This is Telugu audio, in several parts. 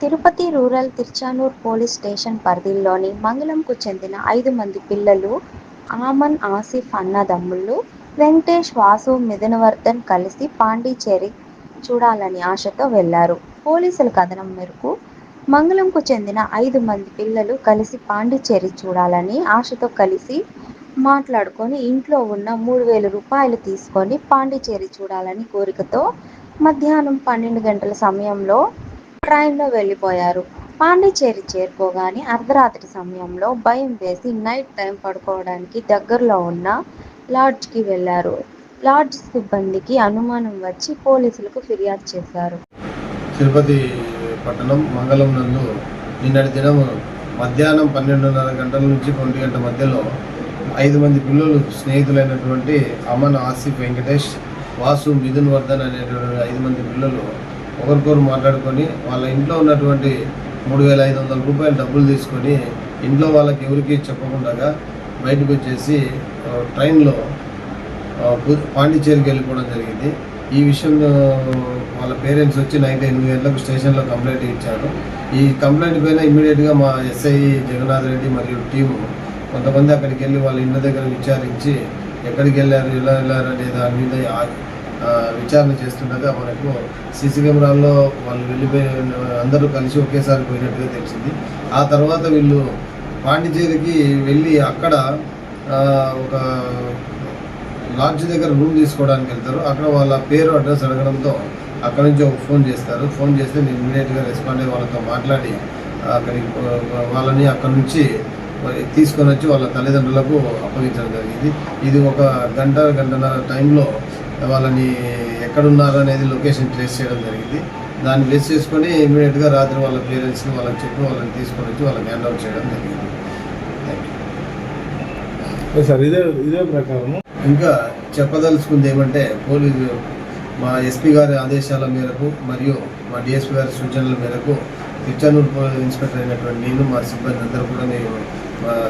Tirupati rural Tiruchanur police station పరిధిలోని మంగళంకు చెందిన ఐదు మంది పిల్లలు ఆమన్ ఆసిఫ్ అన్నదమ్ముళ్ళు వెంకటేష్ వాసు మిథునవర్ధన్ కలిసి పాండిచ్చేరి చూడాలని ఆశతో వెళ్ళారు. పోలీసుల కథనం మేరకు మంగళంకు చెందిన ఐదు మంది పిల్లలు కలిసి పాండిచ్చేరి చూడాలని ఆశతో కలిసి మాట్లాడుకొని ఇంట్లో ఉన్న మూడు వేల రూపాయలు తీసుకొని పాండిచ్చేరి చూడాలని కోరికతో మధ్యాహ్నం పన్నెండు గంటల సమయంలో ట్రైన్లో వెళ్ళిపోయారు. పాండిచ్చేరి చేరుకోగానే అర్ధరాత్రి సమయంలో భయం వేసి నైట్ టైం పడుకోవడానికి దగ్గరలో ఉన్న లాడ్జ్కి వెళ్ళారు. లాడ్జ్ సిబ్బందికి అనుమానం వచ్చి పోలీసులకు ఫిర్యాదు చేశారు. తిరుపతి పట్టణం మంగళం నందు నిన్నటి దినం మధ్యాహ్నం పన్నెండున్నర గంటల నుంచి ఒంటి గంట మధ్యలో ఐదు మంది పిల్లలు స్నేహితులైనటువంటి అమన్ ఆసిఫ్ వెంకటేష్ వాసు మిథున్ వర్ధన్ అనేటువంటి ఐదు మంది పిల్లలు ఒకరికొకరు మాట్లాడుకొని వాళ్ళ ఇంట్లో ఉన్నటువంటి మూడు వేల ఐదు వందల రూపాయలు డబ్బులు తీసుకొని ఇంట్లో వాళ్ళకి ఎవరికి చెప్పకుండా బయటకు వచ్చేసి ట్రైన్లో పాండిచ్చేరికి వెళ్ళిపోవడం జరిగింది. ఈ విషయం వాళ్ళ పేరెంట్స్ వచ్చి నైట్ ఎనిమిది గంటలకు స్టేషన్లో కంప్లైంట్ ఇచ్చారు. ఈ కంప్లైంట్ పైన ఇమ్మీడియట్గా మా ఎస్ఐ జగన్నాథ్ రెడ్డి మరియు టీము కొంతమంది అక్కడికి వెళ్ళి వాళ్ళ ఇంటి దగ్గర విచారించి ఎక్కడికి వెళ్ళారు ఎలా వెళ్ళారు అనే దాని మీద విచారణ చేస్తుండగా మనకు సీసీ కెమెరాల్లో వాళ్ళు వెళ్ళిపోయి అందరూ కలిసి ఒకేసారి పోయినట్టుగా తెలిసింది. ఆ తర్వాత వీళ్ళు పాండిచేరికి వెళ్ళి అక్కడ ఒక లాడ్జ్ దగ్గర రూమ్ తీసుకోవడానికి వెళ్తారు. అక్కడ వాళ్ళ పేరు అడ్రస్ అడగడంతో అక్కడ నుంచి ఒక ఫోన్ చేస్తారు. ఫోన్ చేస్తే నేను ఇమీడియట్గా రెస్పాండ్ అయ్యి వాళ్ళతో మాట్లాడి అక్కడికి వాళ్ళని అక్కడ నుంచి తీసుకొని వచ్చి వాళ్ళ తల్లిదండ్రులకు అప్పగించడం జరిగింది. ఇది ఒక గంట గంటన్నర టైంలో వాళ్ళని ఎక్కడున్నారు అనేది లొకేషన్ ట్రేస్ చేయడం జరిగింది. దాన్ని బేస్ చేసుకొని ఇమీడియట్గా రాత్రి వాళ్ళ పేరెంట్స్ని వాళ్ళకి చెప్పి వాళ్ళని తీసుకొని వచ్చి వాళ్ళకి హ్యాండ్ అవుట్ చేయడం జరిగింది. సార్ ఇదే ఇదే ప్రకారము? ఇంకా చెప్పదలుచుకుంది ఏమంటే పోలీసు మా ఎస్పీ గారి ఆదేశాల మేరకు మరియు మా డిఎస్పీ గారి సూచనల మేరకు తిరుచానూరు ఇన్స్పెక్టర్ అయినటువంటి నేను మా సిబ్బంది అందరూ కూడా మా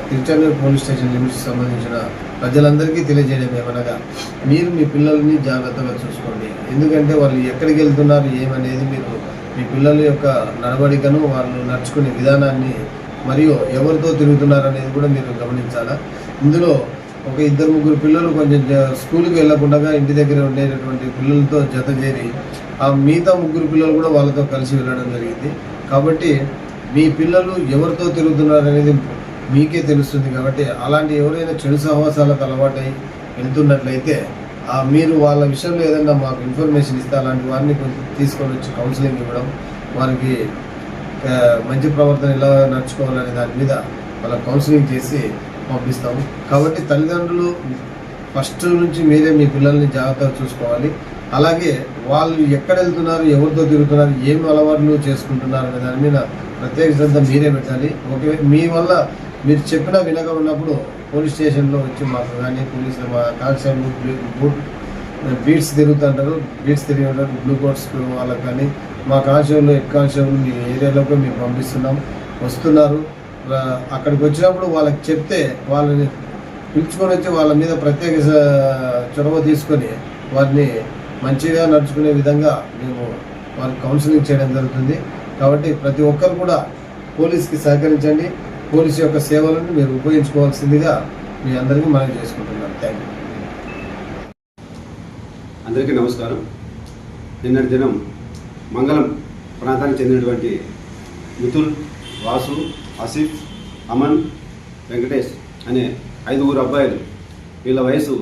తిరుచానూరు పోలీస్ స్టేషన్ లిమిట్స్ సంబంధించిన ప్రజలందరికీ తెలియజేయడం ఏమనగా మీరు మీ పిల్లల్ని జాగ్రత్తగా చూసుకోండి. ఎందుకంటే వాళ్ళు ఎక్కడికి వెళ్తున్నారు ఏమనేది మీరు మీ పిల్లల యొక్క నడవడికను వాళ్ళు నడుచుకునే విధానాన్ని మరియు ఎవరితో తిరుగుతున్నారు అనేది కూడా మీరు గమనించాలా? ఇందులో ఒక ఇద్దరు ముగ్గురు పిల్లలు కొంచెం స్కూల్కి వెళ్ళకుండా ఇంటి దగ్గర ఉండేటటువంటి పిల్లలతో జత చేరి ఆ మిగతా ముగ్గురు పిల్లలు కూడా వాళ్ళతో కలిసి వెళ్ళడం జరిగింది. కాబట్టి మీ పిల్లలు ఎవరితో తిరుగుతున్నారు అనేది మీకే తెలుస్తుంది కాబట్టి అలాంటి ఎవరైనా చెడు సహవాసాలకు అలవాటై వెళ్తున్నట్లయితే మీరు వాళ్ళ విషయంలో ఏదైనా మాకు ఇన్ఫర్మేషన్ ఇస్తే అలాంటి వారిని కొంచెం తీసుకొని వచ్చి కౌన్సిలింగ్ ఇవ్వడం వారికి మంచి ప్రవర్తన ఎలా నడుచుకోవాలనే దాని మీద వాళ్ళ కౌన్సిలింగ్ చేసి పంపిస్తాము. కాబట్టి తల్లిదండ్రులు ఫస్ట్ నుంచి మీరే మీ పిల్లల్ని జాగ్రత్తగా చూసుకోవాలి. అలాగే వాళ్ళు ఎక్కడ వెళ్తున్నారు ఎవరితో తిరుగుతున్నారు ఏం అలవాట్లు చేసుకుంటున్నారు అనే దాని మీద ప్రత్యేక శ్రద్ధ మీరే పెట్టాలి. ఓకే మీ వల్ల మీరు చెప్పినా వినక ఉన్నప్పుడు పోలీస్ స్టేషన్లో వచ్చి మాకు కానీ పోలీసులు మా కానిస్టేబుల్ బూట్ బీట్స్ తిరుగుతుంటారు బీట్స్ తిరిగి బ్లూ కోట్స్ వాళ్ళకి కానీ మా కానిస్టేబుల్ హెడ్ కానిస్టేబుల్ మీ ఏరియాలోకి మేము పంపిస్తున్నాం. వస్తున్నారు. అక్కడికి వచ్చినప్పుడు వాళ్ళకి చెప్తే వాళ్ళని పిలుచుకొని వచ్చి వాళ్ళ మీద ప్రత్యేక స- చొరవ తీసుకొని వారిని మంచిగా నడుచుకునే విధంగా మేము వారికి కౌన్సిలింగ్ చేయడం జరుగుతుంది. కాబట్టి ప్రతి ఒక్కరు కూడా పోలీస్కి సహకరించండి. పోలీస్ యొక్క సేవలను మీరు ఉపయోగించుకోవాల్సిందిగా మీ అందరికీ మనం చేసుకుంటున్నాను. థ్యాంక్ యూ అందరికీ నమస్కారం. నిన్నటి దినం మంగళం ప్రాంతానికి చెందినటువంటి మిథుల్ వాసు ఆసిఫ్ అమన్ వెంకటేష్ అనే ఐదుగురు అబ్బాయిలు వీళ్ళ వయసు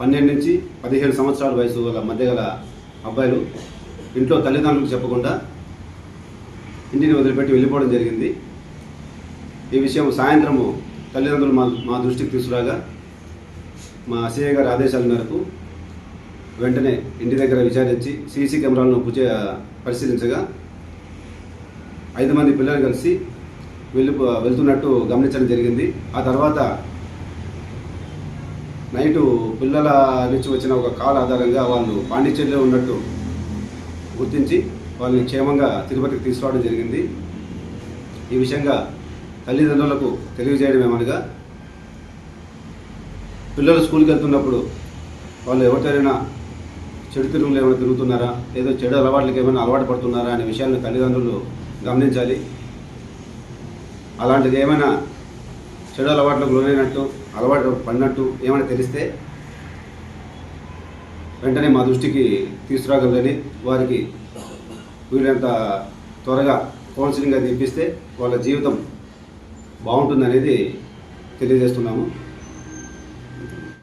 పన్నెండు నుంచి పదిహేడు సంవత్సరాల వయసు గల మధ్య గల అబ్బాయిలు ఇంట్లో తల్లిదండ్రులకు చెప్పకుండా ఇంటిని వదిలిపెట్టి వెళ్ళిపోవడం జరిగింది. ఈ విషయం సాయంత్రము తల్లిదండ్రులు మా మా దృష్టికి తీసుకురాగా మా అసయ్య గారి ఆదేశాల మేరకు వెంటనే ఇంటి దగ్గర విచారించి సీసీ కెమెరాలను పూజ పరిశీలించగా ఐదు మంది పిల్లలు కలిసి వెళ్ళి వెళ్తున్నట్టు గమనించడం జరిగింది. ఆ తర్వాత నైటు పిల్లల నుంచి వచ్చిన ఒక కాల్ ఆధారంగా వాళ్ళు పాండిచ్చేరిలో ఉన్నట్టు గుర్తించి వాళ్ళని క్షేమంగా తిరుపతికి తీసుకురావడం జరిగింది. ఈ విషయంగా తల్లిదండ్రులకు తెలియజేయడం ఏమనగా పిల్లలు స్కూల్కి వెళ్తున్నప్పుడు వాళ్ళు ఎవరితోనైనా చెడు తిరుగులు ఏమైనా తిరుగుతున్నారా? ఏదో చెడు అలవాట్లకి ఏమైనా అలవాటు పడుతున్నారా అనే విషయాలను తల్లిదండ్రులు గమనించాలి. అలాంటిది ఏమైనా చెడు అలవాట్లకు లోనైనట్టు అలవాటు పడినట్టు ఏమైనా తెలిస్తే వెంటనే మా దృష్టికి తీసుకురాగలని వారికి వీళ్ళంత త్వరగా కౌన్సిలింగ్ అది ఇప్పిస్తే వాళ్ళ జీవితం బాగుంటుందనేది తెలియజేస్తున్నాము.